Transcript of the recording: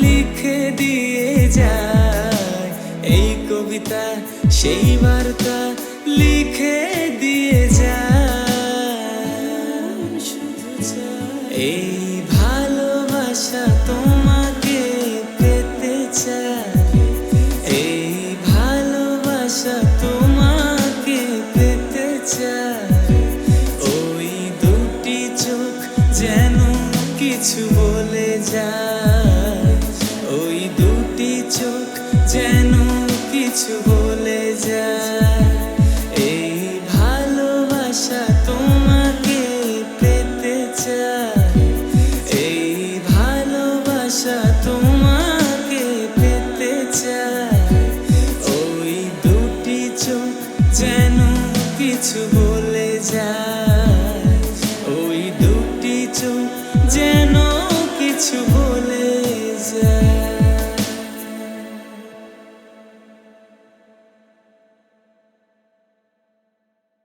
লিখে দিয়ে যায়। এই কবিতা, সেই বার্তা লিখে দিয়ে যায়। এই ভালোবাসা তোমাকে পেতে চায়। এই ভালোবাসা তোমাকে পেতে চায়। ওই দুটি চোখ যেন কিছু বলে যায়। কিছু বলে যায়।